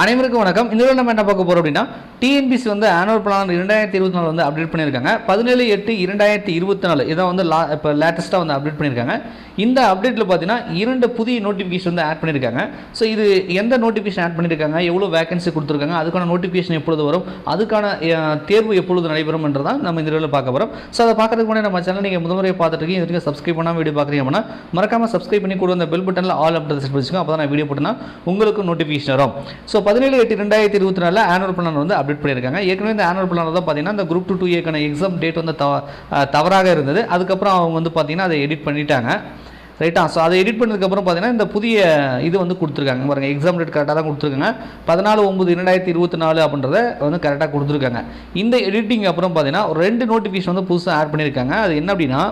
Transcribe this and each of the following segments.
அனைவருக்கும் வணக்கம். இந்த நம்ம என்ன பார்க்க போறோம் அப்படின்னா டிஎன்பிசி வந்து ஆனுவல் பிளான் இரண்டாயிரத்தி இருபத்தி நாலு வந்து அப்டேட் பண்ணியிருக்காங்க. பதினேழு எட்டு இரண்டாயிரத்தி இருபத்தி நாலு இதான் வந்து லா இப்போ லேட்டஸ்ட்டாக வந்து அப்டேட் பண்ணியிருக்காங்க. இந்த அப்டேட்டில் பார்த்தீங்கன்னா இரண்டு புதிய நோட்டிஃபிகேஷன் வந்து ஆட் பண்ணியிருக்காங்க. ஸோ இது எந்த நோட்டிஃபிகேஷன் ஆட் பண்ணியிருக்காங்க எவ்வளோ வேகன்சி கொடுத்துருக்காங்க அதுக்கான நோட்டிஃபிகேஷன் எப்பொழுது வரும் அதுக்கான தேர்வு எப்பொழுது நடைபெறும் என்றதான் நம்ம இந்த வீடியோவில் பார்க்க போகிறோம் ஸோ அதை பார்க்கறதுக்கு முன்னாடி நம்ம சேனல் நீங்கள் முதல் முறையை பார்த்துட்டு இருக்கீங்க இது வரைக்கும் சப்ஸ்கிரைப் பண்ணாமல் வீடியோ பார்க்குறீங்க அப்படின்னா மறக்காம சப்ஸ்கிரைப் பண்ணி கூட அந்த பெல் பட்டனில் ஆல் அப்டேட் செட் வச்சுக்கோங்க. அப்போ தான் நான் வீடியோ போட்டேன்னா உங்களுக்கு நோட்டிஃபிகேஷன் வரும். ஸோ பதினேழு எட்டு ரெண்டாயிரத்தி இருபத்தி நாலில் ஆனுவல் பிளான் வந்து அப்டேட் பண்ணியிருக்காங்க. ஏற்கனவே இந்த ஆனுவல் பிளான் தான் பார்த்தீங்கன்னா இந்த குரூப் டூ டூ ஏக்கான எக்ஸாம் டேட் வந்து தவ தவறாக இருந்தது. அதுக்கப்புறம் அவங்க வந்து பார்த்தீங்கன்னா அதை எடிட் பண்ணிட்டாங்க. ரைட்டா ஸோ அதை எடிட் பண்ணதுக்கப்புறம் பார்த்தீங்கன்னா இந்த புதிய இது வந்து கொடுத்துருக்காங்க. பாருங்க எக்ஸாம் டேட் கரெக்டாக தான் கொடுத்துருக்காங்க. பதினாலு ஒம்பது இரண்டாயிரத்தி இருபத்தி நாலு அப்படின்றத வந்து கரெக்டாக கொடுத்துருக்காங்க. இந்த எடிட்டிங் அப்புறம் பார்த்தீங்கன்னா ஒரு ரெண்டு நோட்டிஃபிகேஷன் வந்து புதுசாக ஆட் பண்ணியிருக்காங்க. அது என்ன அப்படின்னா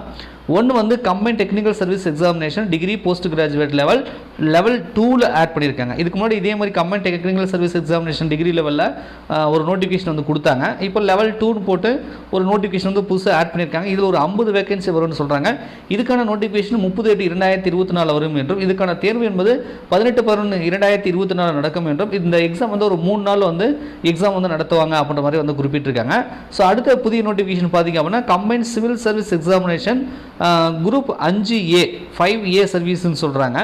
ஒன்று வந்து combine technical service examination degree post graduate level level டூவில் ஆட் பண்ணியிருக்காங்க இதுக்கு முன்னாடி இதே மாதிரி combine technical service examination degree லெவலில் ஒரு நோட்டிஃபிகேஷன் வந்து கொடுத்தாங்க. இப்போ லெவல் டூன்னு போட்டு ஒரு நோட்டிஃபிகேஷன் வந்து புதுசாக ஆட் பண்ணியிருக்காங்க இதில் ஒரு ஐம்பது வேகன்சி வரும்னு சொல்கிறாங்க இதுக்கான நோட்டிஃபிகேஷன் முப்பது எட்டு இரண்டாயிரத்தி இருபத்தி நாலு வரும் என்றும் இதுக்கான தேர்வு என்பது பதினெட்டு பதினொன்று இரண்டாயிரத்தி இருபத்தி நாலு நடக்கும் என்றும் இந்த எக்ஸாம் வந்து ஒரு மூணு நாள் வந்து எக்ஸாம் வந்து நடத்துவாங்க அப்படின்ற மாதிரி வந்து குறிப்பிட்டிருக்காங்க. ஸோ அடுத்த புதிய நோட்டிஃபிகேஷன் பார்த்தீங்க அப்படின்னா combine civil service examination group அஞ்சு ஏ ஃபைவ் ஏ சர்வீஸ்ன்னு சொல்கிறாங்க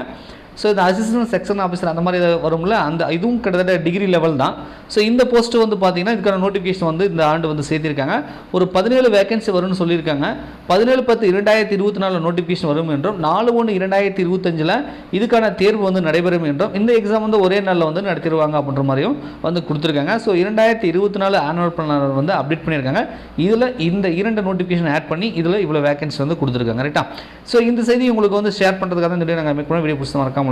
ஸோ இந்த அசிஸ்டன்ட் செக்ஷன் ஆஃபீஸர் அந்த மாதிரி வரும்ல அந்த இதுவும் கிட்டத்தட்ட டிகிரி லெவல் தான். ஸோ இந்த போஸ்ட்டு வந்து பார்த்தீங்கன்னா இதுக்கான நோட்டிஃபிகேஷன் வந்து இந்த ஆண்டு வந்து சேர்த்திருக்காங்க. ஒரு பதினேழு வேகன்சி வரும்னு சொல்லியிருக்காங்க. பதினேழு பத்து இரண்டாயிரத்தி இருபத்தி நாலு நோட்டிஃபிகேஷன் வரும் என்றும் நாலு ஒன்று இரண்டாயிரத்தி இருபத்தஞ்சில் இதுக்கான தேர்வு வந்து நடைபெறும் என்றும் இந்த எக்ஸாம் வந்து ஒரே நாளில் வந்து நடத்திடுவாங்க அப்படின்ற மாதிரியும் வந்து கொடுத்துருக்காங்க. ஸோ இரண்டாயிரத்தி இருபத்தி நாலு ஆனுவல் பிளானர் வந்து அப்டேட் பண்ணியிருக்காங்க. இதில் இந்த இரண்டு நோட்டிஃபிகேஷன் ஆட் பண்ணி இதில் இவ்வளோ வேகன்சி வந்து கொடுத்துருக்காங்க. ரைட்டா ஸோ இந்த செய்தி உங்களுக்கு வந்து ஷேர் பண்ணுறதுக்காக இந்த வீடியோ நாங்கள் மேற்கொண்டு வீடியோ பிடிச்சி மறக்காமல்